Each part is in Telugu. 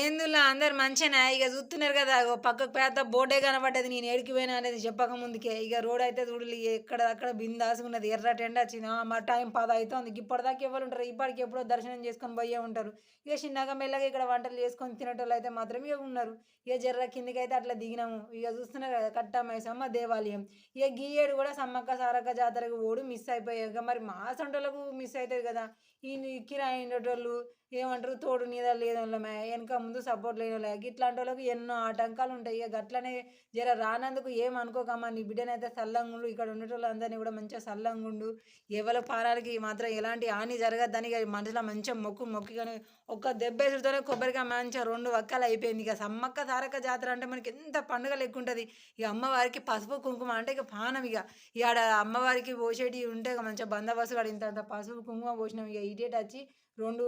ఏందులా అందరు మంచిగా ఇక చూస్తున్నారు కదా ఓ పక్కకు పెద్ద బోర్డే కనబడ్డది నేను ఏడికిపోయినా అనేది చెప్పక ముందుకే. ఇక రోడ్ అయితే చూడలి ఎక్కడ అక్కడ బిందాసుకున్నది ఎర్ర టెండ వచ్చింది. మా టైం పద అవుతుంది ఇప్పటిదాకా ఎవరు ఉంటారు ఇప్పటికి ఎప్పుడో దర్శనం చేసుకొని పోయే ఉంటారు. ఇక చిన్నగా మెల్లగా ఇక్కడ వంటలు చేసుకొని తినేటోళ్ళు అయితే మాత్రం ఇక ఉన్నారు. ఇక జర్ర కిందికి అయితే అట్లా దిగినాము. ఇక చూస్తున్నారు కదా కట్టమైసమ్మ దేవాలయం. ఇక గీయేడు కూడా సమ్మక్క సారక్క జాతరకు ఓడు మిస్ అయిపోయాక మరి మా సొంటలకు మిస్ అవుతుంది కదా. ఈ కిరాయి ఉండేటోళ్ళు ఏమంటారు తోడు నీద లేదోళ్ళమే వెనక ముందు సపోర్ట్ లేని వాళ్ళకి ఇట్లాంటి వాళ్ళకి ఎన్నో ఆటంకాలు ఉంటాయి. ఇక గట్లనే జర రానందుకు ఏం అనుకోకమ్మా. నీ బిడ్డనైతే సల్లంగుండు. ఇక్కడ ఉండేటోళ్ళందరినీ కూడా మంచిగా సల్లంగుండు. ఎవరి పారాలకి మాత్రం ఎలాంటి హాని జరగద్దని ఇక మనసులో మంచిగా మొక్కు మొక్కి కానీ ఒక్క దెబ్బేసుడుతోనే కొబ్బరికాయ మంచిగా రెండు వక్కలు అయిపోయింది. ఇక సమ్మక్క సారక్క జాతర అంటే మనకి ఎంత పండుగ లెక్కుంటుంది ఇక అమ్మవారికి పసుపు కుంకుమ అంటే ఇక పానం ఇక. ఇక ఆడ అమ్మవారికి పోసేటి ఉంటే ఇక మంచిగా బందోబస్తు ఇంత అంత పసుపు కుంకుమ పోసినాం. ఇక ఇటేట వచ్చి రెండు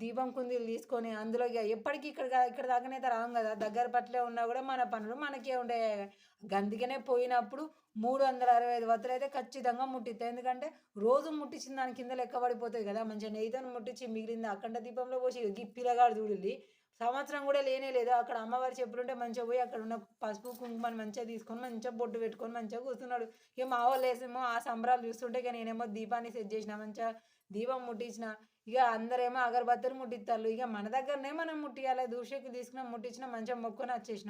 దీపం కుందీలు తీసుకొని అందులో ఇక ఎప్పటికీ ఇక్కడ ఇక్కడ దాకానే రాం కదా. దగ్గర పట్లే ఉన్నా కూడా మన పనులు మనకే ఉండే. గందుకనే పోయినప్పుడు మూడు వందల అరవై ఐదు వత్తులు అయితే ఖచ్చితంగా ముట్టిస్తాయి. ఎందుకంటే రోజు ముట్టించిన దాని కింద లెక్క పడిపోతుంది కదా. మంచిగా నెయ్యితో ముట్టించి మిగిలింది అఖండ దీపంలో పోసి గిప్పిలగాడు పిల్లగాడు చూడండి. సంవత్సరం కూడా లేనే లేదు. అక్కడ అమ్మవారి చెప్పులుంటే మంచిగా పోయి అక్కడ ఉన్న పసుపు కుంకుమని మంచిగా తీసుకొని మంచిగా బొట్టు పెట్టుకొని మంచిగా కూర్చున్నాడు. ఇక మా వాళ్ళు వేసేమో ఆ సంబరాలు చూస్తుంటే ఇక నేనేమో దీపాన్ని సెట్ చేసిన మంచిగా దీపం ముట్టించిన. ఇక అందరేమో అగరబత్తులు ముట్టిస్తారు. ఇక మన దగ్గరనే మనం ముట్టియాలి. దూషకు తీసుకున్నాం ముట్టించిన మంచిగా మొక్కుని వచ్చేసినాం.